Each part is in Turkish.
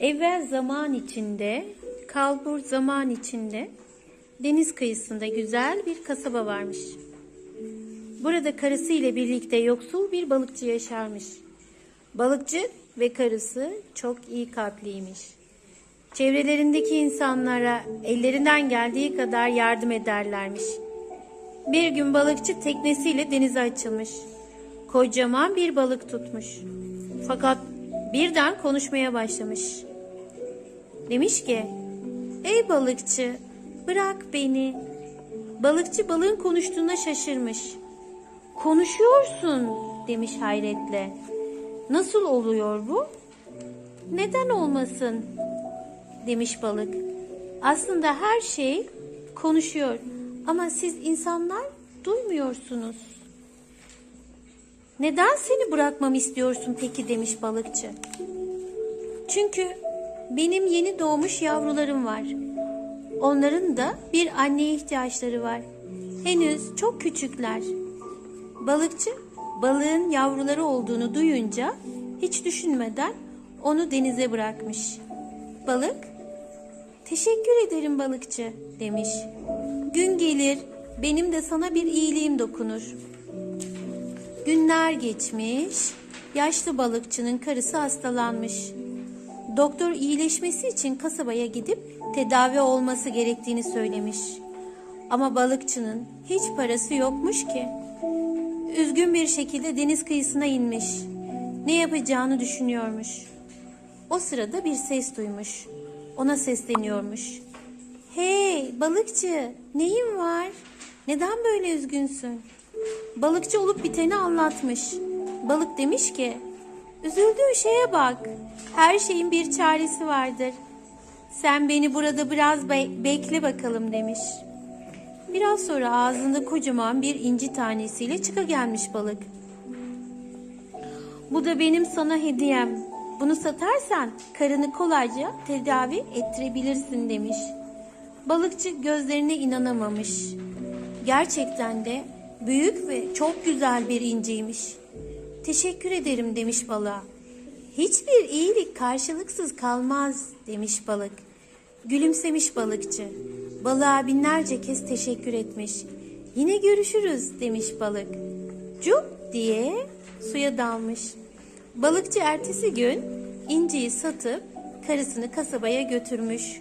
Evvel zaman içinde, kalbur zaman içinde deniz kıyısında güzel bir kasaba varmış. Burada karısı ile birlikte yoksul bir balıkçı yaşarmış. Balıkçı ve karısı çok iyi kalpliymiş. Çevrelerindeki insanlara ellerinden geldiği kadar yardım ederlermiş. Bir gün balıkçı teknesiyle denize açılmış. Kocaman bir balık tutmuş. Fakat birden konuşmaya başlamış. Demiş ki, ey balıkçı bırak beni. Balıkçı balığın konuştuğuna şaşırmış. Konuşuyorsun demiş hayretle. Nasıl oluyor bu? Neden olmasın? demiş balık. Aslında her şey konuşuyor ama siz insanlar duymuyorsunuz. Neden seni bırakmamı istiyorsun peki demiş balıkçı. Çünkü benim yeni doğmuş yavrularım var. Onların da bir anneye ihtiyaçları var. Henüz çok küçükler. Balıkçı balığın yavruları olduğunu duyunca hiç düşünmeden onu denize bırakmış. Balık, teşekkür ederim balıkçı demiş. Gün gelir benim de sana bir iyiliğim dokunur. Günler geçmiş, yaşlı balıkçının karısı hastalanmış. Doktor iyileşmesi için kasabaya gidip tedavi olması gerektiğini söylemiş. Ama balıkçının hiç parası yokmuş ki. Üzgün bir şekilde deniz kıyısına inmiş. Ne yapacağını düşünüyormuş. O sırada bir ses duymuş. Ona sesleniyormuş. Hey balıkçı neyin var? Neden böyle üzgünsün? Balıkçı olup biteni anlatmış. Balık demiş ki üzüldüğün şeye bak. Her şeyin bir çaresi vardır. Sen beni burada biraz be- bekle bakalım demiş. Biraz sonra ağzında kocaman bir inci tanesiyle çıka gelmiş balık. Bu da benim sana hediyem. Bunu satarsan karını kolayca tedavi ettirebilirsin demiş. Balıkçı gözlerine inanamamış. Gerçekten de büyük ve çok güzel bir inciymiş. Teşekkür ederim demiş balığa. Hiçbir iyilik karşılıksız kalmaz demiş balık. Gülümsemiş balıkçı. Balığa binlerce kez teşekkür etmiş. Yine görüşürüz demiş balık. Cup diye suya dalmış. Balıkçı ertesi gün inciyi satıp karısını kasabaya götürmüş.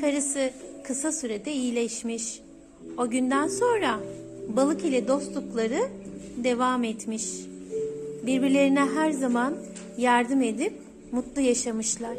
Karısı kısa sürede iyileşmiş. O günden sonra balık ile dostlukları devam etmiş. Birbirlerine her zaman yardım edip mutlu yaşamışlar.